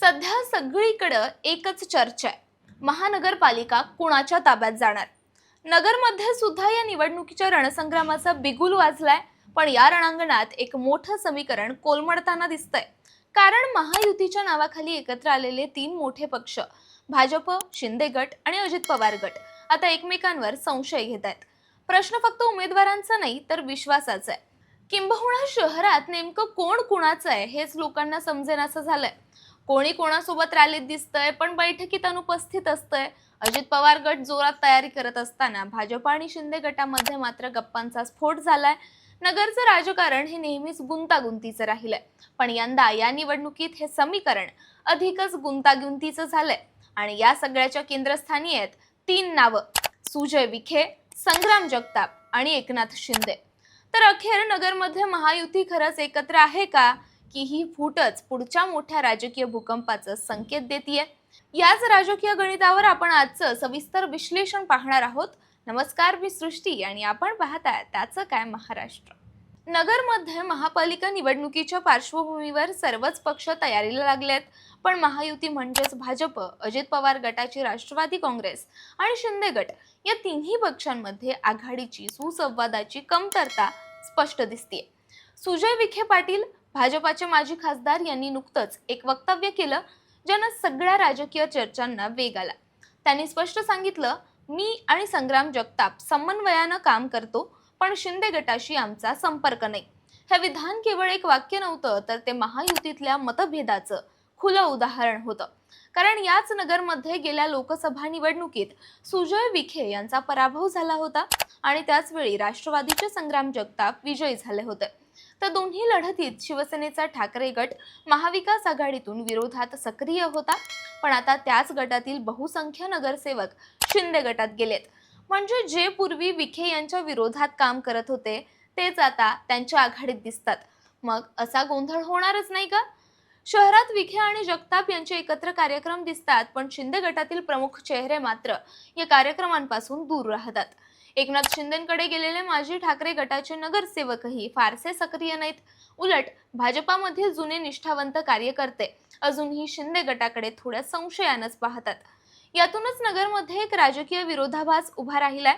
सध्या सगळीकडं एकच चर्चा आहे. महानगरपालिका कुणाच्या ताब्यात जाणार? नगरमध्ये सुद्धा या निवडणुकीच्या रणसंग्रामाचा बिगुल वाजलाय पण या रणांगणात एक मोठं समीकरण कोलमडताना दिसतंय. कारण महायुतीच्या नावाखाली एकत्र आलेले तीन मोठे पक्ष भाजप शिंदे गट आणि अजित पवार गट आता एकमेकांवर संशय घेत आहेत प्रश्न फक्त उमेदवारांचा नाही तर विश्वासाचा आहे. किंबहुना शहरात नेमकं कोण कुणाचं आहे हेच लोकांना समजेनासं झालंय. कोणी कोणासोबत रॅलीत दिसतंय पण बैठकीत अनुपस्थित असतंय. अजित पवार गट जोरात तयारी करत असताना भाजप आणि शिंदे गटामध्ये मात्र गप्पांचा स्फोट झालाय. नगरचं राजकारण हे नेहमीच गुंतागुंतीचं राहिलंय. पण यंदा या निवडणुकीत हे समीकरण अधिकच गुंतागुंतीचं झालंय. आणि या सगळ्याच्या केंद्रस्थानी आहेत तीन नावं. सुजय विखे संग्राम जगताप आणि एकनाथ शिंदे. तर अखेर नगरमध्ये महायुती खरंच एकत्र आहे का? की ही फूटच पुढच्या मोठ्या राजकीय भूकंपाचं संकेत देतीये. याच राजकीय गणितावर आपण आजचं सविस्तर विश्लेषण पाहणार आहोत. नमस्कार मी सृष्टी आणि आपण पाहताय त्याचं काय महाराष्ट्र. नगरमध्ये महापालिका निवडणुकीच्या पार्श्वभूमीवर सर्वच पक्ष तयारीला लागलेत. पण महायुती म्हणजेच भाजप अजित पवार गटाची राष्ट्रवादी काँग्रेस आणि शिंदे गट या तिन्ही पक्षांमध्ये आघाडीची सुसंवादाची कमतरता स्पष्ट दिसते सुजय विखे पाटील भाजपाचे माजी खासदार यांनी नुकतंच एक वक्तव्य केलं ज्यानं सगळ्या राजकीय चर्चांना वेग आला. त्यांनी स्पष्ट सांगितलं मी आणि संग्राम जगताप समन्वयानं काम करतो पण शिंदे गटाशी आमचा संपर्क नाही. हे विधान केवळ एक वाक्य नव्हतं तर ते महायुतीतल्या मतभेदाचं खुलं उदाहरण होतं. कारण याच नगरमध्ये गेल्या लोकसभा निवडणुकीत सुजय विखे यांचा पराभव झाला होता आणि त्याचवेळी राष्ट्रवादीचे संग्राम जगताप विजयी झाले होते. तर दोन्ही लढतीत शिवसेनेचा ठाकरे गट महाविकास आघाडीतून विरोधात सक्रिय होता. पण आता त्याच गटातील बहुसंख्य नगरसेवक शिंदे गटात गेलेत. म्हणजे जे पूर्वी विखे यांच्या विरोधात काम करत होते तेच आता त्यांच्या आघाडीत दिसतात. मग असा गोंधळ होणारच नाही का? शहरात विखे आणि जगताप यांचे एकत्र कार्यक्रम दिसतात पण शिंदे गटातील प्रमुख चेहरे मात्र या कार्यक्रमांपासून दूर राहतात. एकनाथ शिंदेकडे गेलेले माजी ठाकरे गटाचे नगरसेवकही फारसे सक्रिय नाहीत. उलट भाजपामध्ये जुने निष्ठावंत कार्यकर्ते अजूनही शिंदे गटाकडे थोड्या संशयानंच पाहतात. यातूनच नगरमध्ये एक राजकीय विरोधाभास उभा राहिलाय.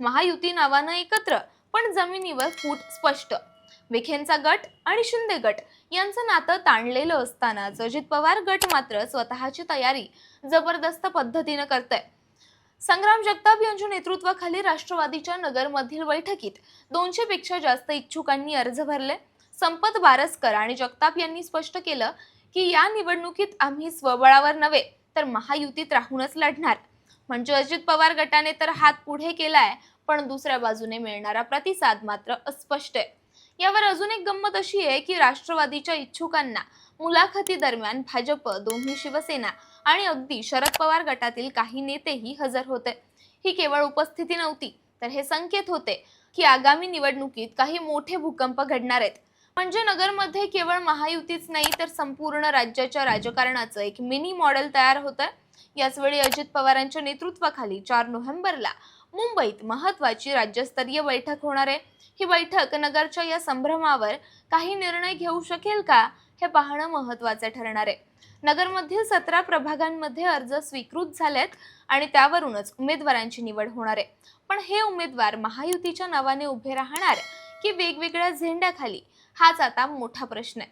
महायुती नावानं एकत्र पण जमिनीवर फूट स्पष्ट. विखेंचा गट आणि शिंदे गट यांचं नातं ताणलेलं असतानाच अजित पवार गट मात्र स्वतःची तयारी जबरदस्त पद्धतीनं करतंय. संग्राम जगताप यांच्या नेतृत्वाखाली राष्ट्रवादीच्या नगरमधील बैठकीत दोनशे पेक्षा जास्त इच्छुकांनी अर्ज भरले. संपत बारसकर आणि जगताप यांनी स्पष्ट केलं की या निवडणुकीत आम्ही स्वबळावर नव्हे तर महायुतीत राहूनच लढणार. म्हणजे अजित पवार गटाने तर हात पुढे केलाय पण दुसऱ्या बाजूने मिळणारा प्रतिसाद मात्र अस्पष्ट आहे. यावर अजून एक गंमत अशी आहे की राष्ट्रवादीच्या इच्छुकांना मुलाखती दरम्यान भाजप दोन्ही शिवसेना आणि अगदी शरद पवार गटातील काही नेतेही हजर होते. ही केवळ उपस्थिती नव्हती तर हे संकेत होते की आगामी निवडणुकीत काही मोठे भूकंप घडणार आहेत. म्हणजे नगरमध्ये केवळ महायुतीच नाही तर संपूर्ण राज्याच्या राजकारणाचं एक मिनी मॉडेल तयार होतं याचवेळी अजित पवारांच्या नेतृत्वाखाली चार नोव्हेंबरला मुंबईत महत्वाची राज्यस्तरीय बैठक होणार आहे. ही बैठक नगरच्या या संभ्रमावर काही निर्णय घेऊ शकेल का हे पाहणं महत्वाचं ठरणार आहे. नगरमधील सतरा प्रभागांमध्ये अर्ज स्वीकृत झालेत आणि त्यावरूनच उमेदवारांची निवड होणार आहे. पण हे उमेदवार महायुतीच्या नावाने उभे राहणार की वेगवेगळ्या झेंड्याखाली? हाच आता मोठा प्रश्न आहे.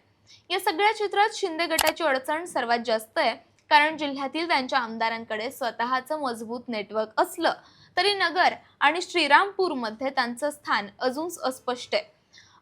या सगळ्या चित्रात शिंदे गटाची अडचण सर्वात जास्त आहे. कारण जिल्ह्यातील त्यांच्या आमदारांकडे स्वतःचं मजबूत नेटवर्क असलं तरी नगर आणि श्रीरामपूरमध्ये त्यांचं स्थान अजून अस्पष्ट आहे.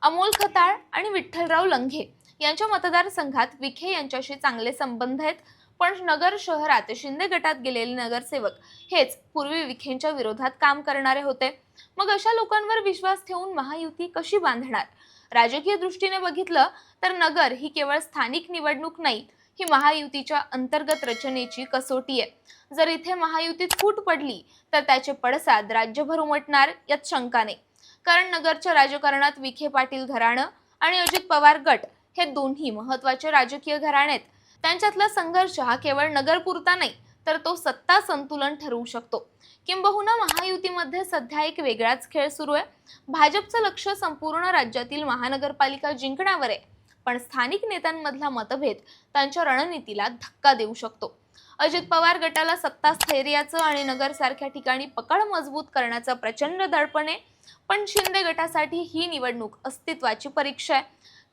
अमोल खताळ आणि विठ्ठलराव लंघे यांच्या मतदारसंघात विखे यांच्याशी चांगले संबंध आहेत. पण नगर शहरात शिंदे गटात गेलेले नगरसेवक हेच पूर्वी विखेंच्या विरोधात काम करणारे होते. मग अशा लोकांवर विश्वास ठेवून महायुती कशी बांधणार? राजकीय दृष्टीने बघितलं तर नगर ही केवळ स्थानिक निवडणूक नाही ही महायुतीच्या अंतर्गत रचनेची कसोटी आहे. जर इथे महायुतीत फूट पडली तर त्याचे पडसाद राज्यभर उमटणार यात शंका नाही. कारण नगरच्या राजकारणात विखे पाटील घराणं आणि अजित पवार गट हे दोन्ही महत्त्वाचे राजकीय घराणे आहेत. त्यांच्यातला संघर्ष हा केवळ नगरपुरता नाही तर तो सत्ता संतुलन ठरवू शकतो. किंबहुना महायुतीमध्ये सध्या एक वेगळाच खेळ सुरू आहे. भाजपचं लक्ष संपूर्ण राज्यातील महानगरपालिका जिंकण्यावर आहे. पण स्थानिक नेत्यांमधला मतभेद त्यांच्या रणनीतीला धक्का देऊ शकतो. अजित पवार गटाला सत्ता स्थैर्याचं आणि नगरसारख्या ठिकाणी पकड मजबूत करण्याचं प्रचंड दडपण आहे पण शिंदे गटासाठी ही निवडणूक अस्तित्वाची परीक्षा आहे.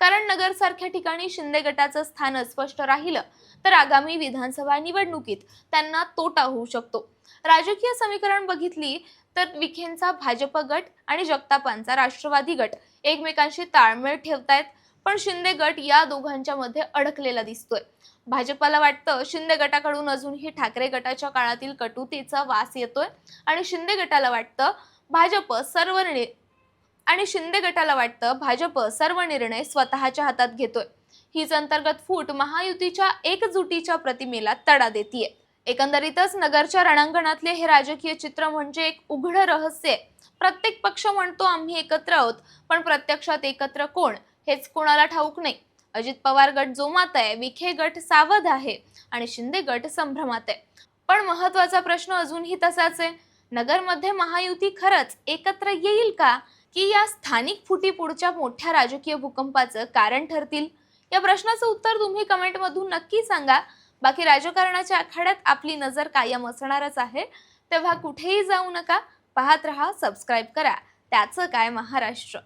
कारण नगरसारख्या ठिकाणी शिंदे गटाचं स्थान अस्पष्ट राहिलं तर आगामी विधानसभा निवडणुकीत त्यांना तोटा होऊ शकतो. राजकीय समीकरण बघितली तर विखेंचा भाजप गट आणि जगतापांचा राष्ट्रवादी गट एकमेकांशी ताळमेळ ठेवतायत. पण शिंदे गट या दोघांच्या मध्ये अडकलेला दिसतोय. भाजपाला वाटतं शिंदे गटाकडून अजूनही ठाकरे गटाच्या काळातील कटुतेचा वास येतोय आणि शिंदे गटाला वाटतं भाजप सर्व आणि शिंदे गटाला वाटतं भाजप सर्व निर्णय स्वतःच्या हातात घेतोय. हीच अंतर्गत फूट महायुतीच्या एकजुटीच्या प्रतिमेला तडा देतीये. एकंदरीतच नगरच्या रणांगणातले हे राजकीय चित्र म्हणजे एक उघड रहस्य प्रत्येक पक्ष म्हणतो आम्ही एकत्र आहोत पण प्रत्यक्षात एकत्र कोण? हेच कोणाला ठाऊक नाही. अजित पवार गट जोमात आहे विखे गट सावध आहे आणि शिंदे गट संभ्रमात आहे. पण महत्त्वाचा प्रश्न अजूनही तसाच आहे. नगरमध्ये महायुती खरंच एकत्र येईल का? की या स्थानिक फुटी पुढच्या मोठ्या राजकीय भूकंपाचं कारण ठरतील? या प्रश्नाचं उत्तर तुम्ही कमेंटमधून नक्की सांगा. बाकी राजकारणाच्या आखाड्यात आपली नजर कायम असणारच आहे. तेव्हा कुठेही जाऊ नका. पाहत रहा सबस्क्राईब करा. त्याचं काय महाराष्ट्र?